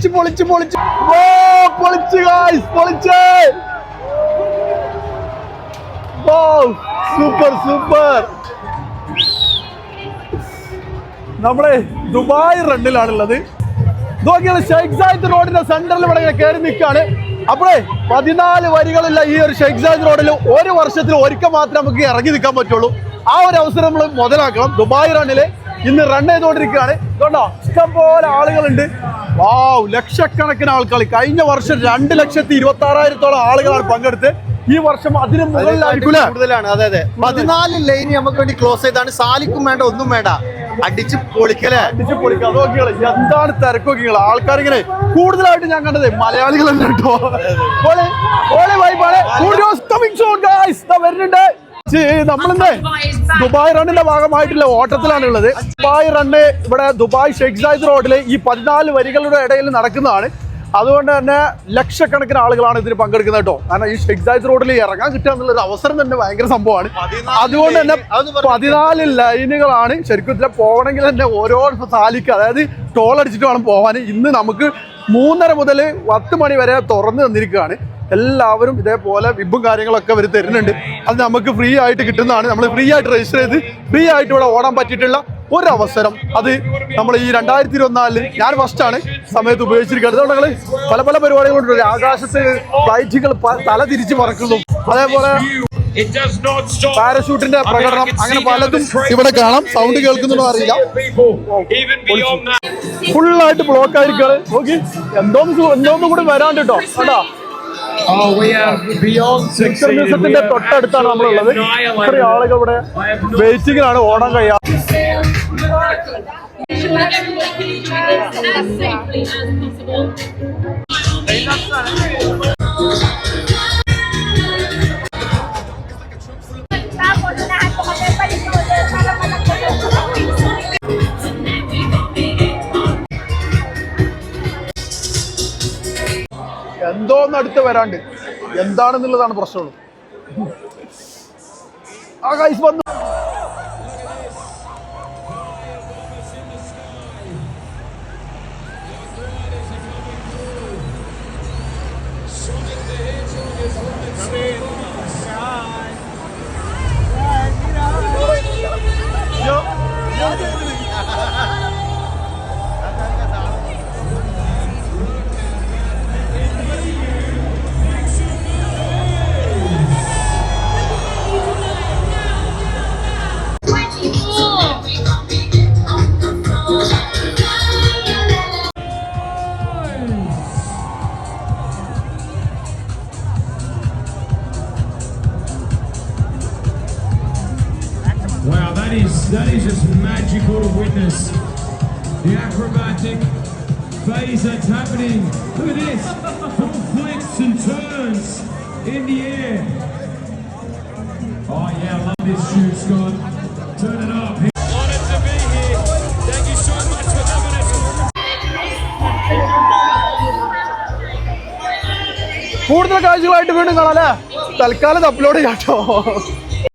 പൊളിച്ച് പൊളിച്ച് പൊളിച്ച്. ഓ പൊളിച്ച് ഗായ്സ് പൊളിച്ച്. സൂപ്പർ സൂപ്പർ നമ്മളെ ദുബായ് റണ്ണിലാണുള്ളത്. നോക്കിയാൽ ഷെയ്ഖ് സായിദ് റോഡിന്റെ സെന്ററിൽ ഇവിടെ കയറി നിൽക്കുകയാണ്. അപ്പോഴേ പതിനാല് വരികളുള്ള ഈ ഒരു ഷെയ്ഖ് സായിദ് റോഡിൽ ഒരു വർഷത്തിൽ ഒരിക്കൽ മാത്രമേ നമുക്ക് ഇറങ്ങി നിൽക്കാൻ പറ്റുള്ളൂ. ആ ഒരു അവസരം നമ്മൾ മുതലാക്കണം ദുബായ് റണ്ണിൽ. ഇന്ന് റൺ ചെയ്തുകൊണ്ടിരിക്കുകയാണ്. ഇതുകൊണ്ടോ ഇഷ്ടംപോലെ ആളുകളുണ്ട്. വാവ് ലക്ഷക്കണക്കിന് ആൾക്കാർ. കഴിഞ്ഞ വർഷം രണ്ട് ലക്ഷത്തി ഇരുപത്തി ആറായിരത്തോളം ആളുകളാണ് പങ്കെടുത്ത് ഈ വർഷം അതിന്? കൂടുതലാണ്. അതെ അതെ. പതിനാല് ലൈൻ നമുക്ക് വേണ്ടി ക്ലോസ് ചെയ്താണ് സാലിക്കും വേണ്ട ഒന്നും വേണ്ട. അടിച്ച് പൊളിക്കലേ. അടിച്ച് പൊളിക്കല എന്താണ് തിരക്ക് ആൾക്കാർ ഇങ്ങനെ കൂടുതലായിട്ട് ഞാൻ കണ്ടത് മലയാളികൾ കേട്ടോ. guys. ദാ വരുന്നുണ്ട്. നമ്മളെന്തേ ദുബായ് റണ്ണിന്റെ ഭാഗമായിട്ടുള്ള ഓട്ടത്തിലാണ് ഉള്ളത് ദുബായ് റണ്ണ് ഇവിടെ ദുബായ് ഷെയ്ഖ് സായിദ് റോഡിൽ ഈ പതിനാല് വരികളുടെ ഇടയിൽ നടക്കുന്നതാണ്. അതുകൊണ്ട് തന്നെ ലക്ഷക്കണക്കിന് ആളുകളാണ് ഇതിന് പങ്കെടുക്കുന്നത് കേട്ടോ. കാരണം ഈ ഷെയ്ഖ് സായിദ് റോഡിൽ ഇറങ്ങാൻ കിട്ടുക എന്നുള്ള ഒരു അവസരം തന്നെ ഭയങ്കര സംഭവമാണ്. അതുകൊണ്ട് തന്നെ. പതിനാല് ലൈനുകളാണ് ശരിക്കും ഇതിലെ പോകണമെങ്കിൽ തന്നെ ഓരോ താലിക്ക് അതായത് ടോൾ അടിച്ചിട്ട് വേണം പോകാൻ. ഇന്ന് നമുക്ക് മൂന്നര മുതൽ പത്ത് മണി വരെ തുറന്നു തന്നിരിക്കുകയാണ്. എല്ലാവരും ഇതേപോലെ വിബും കാര്യങ്ങളൊക്കെ അവർ തരുന്നുണ്ട്. അത് നമുക്ക് ഫ്രീ ആയിട്ട് കിട്ടുന്നതാണ്. നമ്മൾ ഫ്രീ ആയിട്ട് രജിസ്റ്റർ ചെയ്ത് ഫ്രീ ആയിട്ട് ഇവിടെ ഓടാൻ പറ്റിയിട്ടുള്ള ഒരവസരം. അവസരം അത് നമ്മൾ ഈ രണ്ടായിരത്തി ഇരുപത്തിനാലിൽ ഞാൻ ഫസ്റ്റ് ആണ് സമയത്ത് ഉപയോഗിച്ചിരിക്കുന്നത്. അതുകൊണ്ട് ഞങ്ങൾ പല പല പരിപാടികളുണ്ട്. ആകാശത്ത് ഫ്ലൈറ്റുകൾ തല തിരിച്ച് പറക്കുന്നു. അതേപോലെ. പാരഷൂട്ടിന്റെ പ്രകടനം അങ്ങനെ പലതും ഇവിടെ കാണാം. സൗണ്ട് കേൾക്കുന്നുണ്ടോ അറിയില്ല. ഫുള്ളായിട്ട് ബ്ലോക്ക് ആയിരിക്കാണ് നോക്കി. എന്തോന്നും എന്തോന്നും കൂടി വരാണ്ട് കേട്ടോ കണ്ടാ? മ്യൂസിയത്തിന്റെ are തൊട്ടടുത്താണ് നമ്മളുള്ളത്. ഇത്രയും ആളുകൾ ഇവിടെ വെയിറ്റിംഗിലാണ് ഓടാൻ കഴിയാ Everybody can എന്തോന്ന് അടുത്ത് വരാണ്ട്. എന്താണെന്നുള്ളതാണ് പ്രശ്നമുള്ളത് ആ കൈസ് വന്നു. That is just magical to witness. The acrobatic phase that's happening. Look at this. Full flips and turns in the air. Oh yeah, I love this shoot, Scott. Turn it up. Honored to be here. Thank you so much for having us. കൂടുതൽ കാഴ്ചകളായിട്ട് വീണ്ടും കാണാം അല്ലേ തൽക്കാലം upload ചെയ്യാട്ടോ